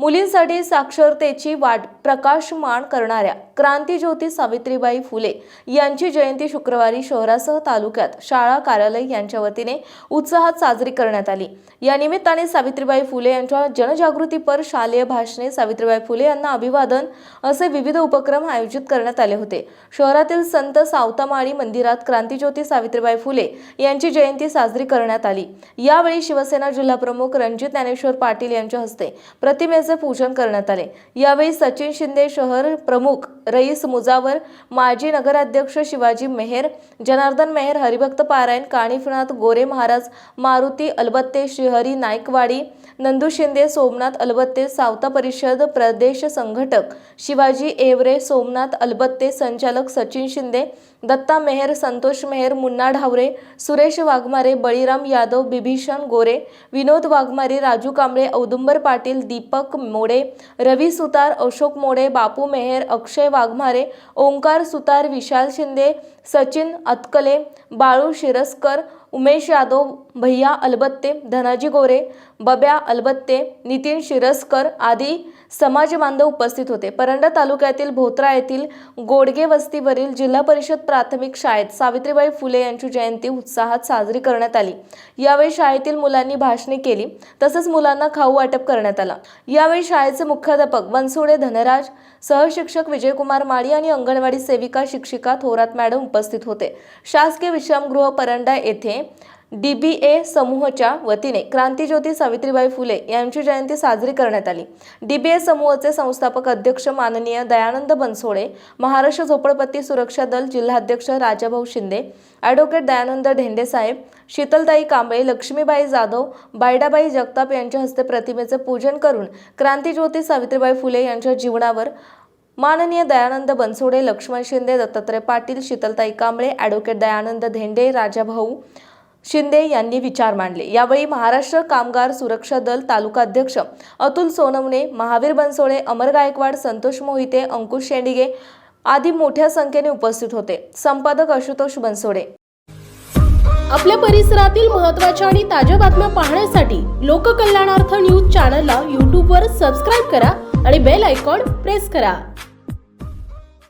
मुलींसाठी साक्षरतेची वाट प्रकाशमान करणाऱ्या क्रांतीज्योती सावित्रीबाई फुले यांची जयंती शुक्रवारी शहरासह तालुक्यात शाळा कार्यालय यांच्या वतीने उत्साहात साजरी करण्यात आली. या निमित्ताने सावित्रीबाई फुले यांच्या जनजागृतीपर शालेय भाषणे सावित्रीबाई फुले यांना अभिवादन असे विविध उपक्रम आयोजित करण्यात आले होते. शहरातील संत सावतामाळी मंदिरात क्रांतीज्योती सावित्रीबाई फुले यांची जयंती साजरी करण्यात आली. यावेळी शिवसेना जिल्हाप्रमुख रणजित ज्ञानेश्वर पाटील यांच्या हस्ते प्रतिमेचे पूजन करण्यात आले. यावेळी सचिन शिंदे शहर प्रमुख रईस मुजावर माजी नगराध्यक्ष शिवाजी मेहेर जनार्दन मेहेर हरिभक्त पारायण काणीफनाथ गोरे महाराज मारुती अलबत्ते श्रीहरी नाईकवाडी नंदू शिंदे सोमनाथ अलबत्ते सावता परिषद प्रदेश संघटक शिवाजी एवरे सोमनाथ अलबत्ते संचालक सचिन शिंदे दत्ता मेहर संतोष मेहर मुन्ना ढावरे सुरेश वाघमारे बळीराम यादव बिभीषण गोरे विनोद वाघमारे राजू कांबळे औदुंबर पाटील दीपक मोडे रवी सुतार अशोक मोडे बापू मेहर अक्षय वाघमारे ओंकार सुतार विशाल शिंदे सचिन अतकले बाळू शिरस्कर उमेश यादव भैया अलबत्ते धनाजी गोरे बब्या अलबत्ते नितीन शिरस्कर आदी समाजबांधव उपस्थित होते. परंडा तालुक्यातील भोत्रा येथील गोडगे वस्तीवरील जिल्हा परिषद प्राथमिक शाळेत सावित्रीबाई फुले यांची जयंती उत्साहात साजरी करण्यात आली. यावेळी शाळेतील मुलांनी भाषणे केली. तसंच मुलांना खाऊ वाटप करण्यात आला. यावेळी शाळेचे मुख्याध्यापक बनसोडे धनराज सहशिक्षक विजयकुमार माळी आणि अंगणवाडी सेविका शिक्षिका थोरात मॅडम उपस्थित होते. शासकीय विश्रामगृह परंडा येथे डी बी ए समूहाच्या वतीने क्रांतीज्योती सावित्रीबाई फुले यांची जयंती साजरी करण्यात आली. डी बी ए समूहाचे संस्थापक अध्यक्ष माननीय दयानंद बनसोडे महाराष्ट्र झोपडपट्टी सुरक्षा दल जिल्हाध्यक्ष राजाभाऊ शिंदे ॲडव्होकेट दयानंद ढेंडेसाहेब शीतलताई कांबळे लक्ष्मीबाई जाधव बायडाबाई जगताप यांच्या हस्ते प्रतिमेचे पूजन करून क्रांतीज्योती सावित्रीबाई फुले यांच्या जीवनावर माननीय दयानंद बनसोडे लक्ष्मण शिंदे दत्तात्रय पाटील शीतलताई कांबळे ॲडव्होकेट दयानंद धेंडे राजाभाऊ शिंदे यांनी विचार मांडले. यावेळी महाराष्ट्र कामगार सुरक्षा दल तालुका अध्यक्ष अतुल सोनवणे महावीर बनसोळे अमर गायकवाड संतोष मोहिते अंकुश शेंडिगे आदी मोठ्या संख्येने उपस्थित होते. संपादक आशुतोष बनसोडे. आपल्या परिसरातील महत्त्वाच्या आणि ताज्या बातम्या पाहण्यासाठी लोककल्याणार्थ न्यूज चॅनलला यूट्यूबवर सबस्क्राईब करा आणि बेल आयकॉन प्रेस करा.